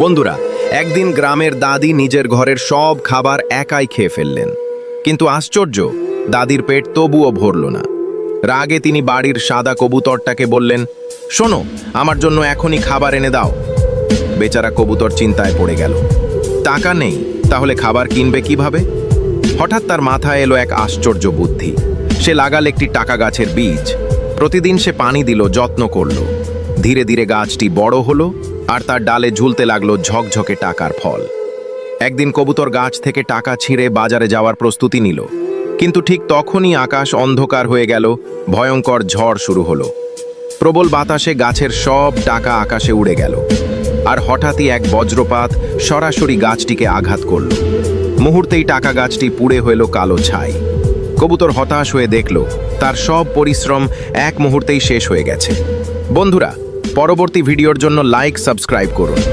বন্ধুরা, একদিন গ্রামের দাদি নিজের ঘরের সব খাবার একাই খেয়ে ফেললেন। কিন্তু আশ্চর্য, দাদির পেট তবুও ভরল না। রাগে তিনি বাড়ির সাদা কবুতরটাকে বললেন, শোনো, আমার জন্য এখনই খাবার এনে দাও। বেচারা কবুতর চিন্তায় পড়ে গেল। টাকা নেই, তাহলে খাবার কিনবে কীভাবে? হঠাৎ তার মাথায় এলো এক আশ্চর্য বুদ্ধি। সে লাগাল একটি টাকা গাছের বীজ। প্রতিদিন সে পানি দিল, যত্ন করল। ধীরে ধীরে গাছটি বড় হলো আর তার ডালে ঝুলতে লাগল ঝকঝকে টাকার ফল। একদিন কবুতর গাছ থেকে টাকা ছিঁড়ে বাজারে যাওয়ার প্রস্তুতি নিল। কিন্তু ঠিক তখনই আকাশ অন্ধকার হয়ে গেল, ভয়ঙ্কর ঝড় শুরু হলো। প্রবল বাতাসে গাছের সব টাকা আকাশে উড়ে গেল, আর হঠাৎই এক বজ্রপাত সরাসরি গাছটিকে আঘাত করল। মুহূর্তেই টাকা গাছটি পুড়ে হইল কালো ছাই। কবুতর হতাশ হয়ে দেখল, তার সব পরিশ্রম এক মুহূর্তেই শেষ হয়ে গেছে। বন্ধুরা পরবর্তী ভিডিওর জন্য লাইক সাবস্ক্রাইব করুন।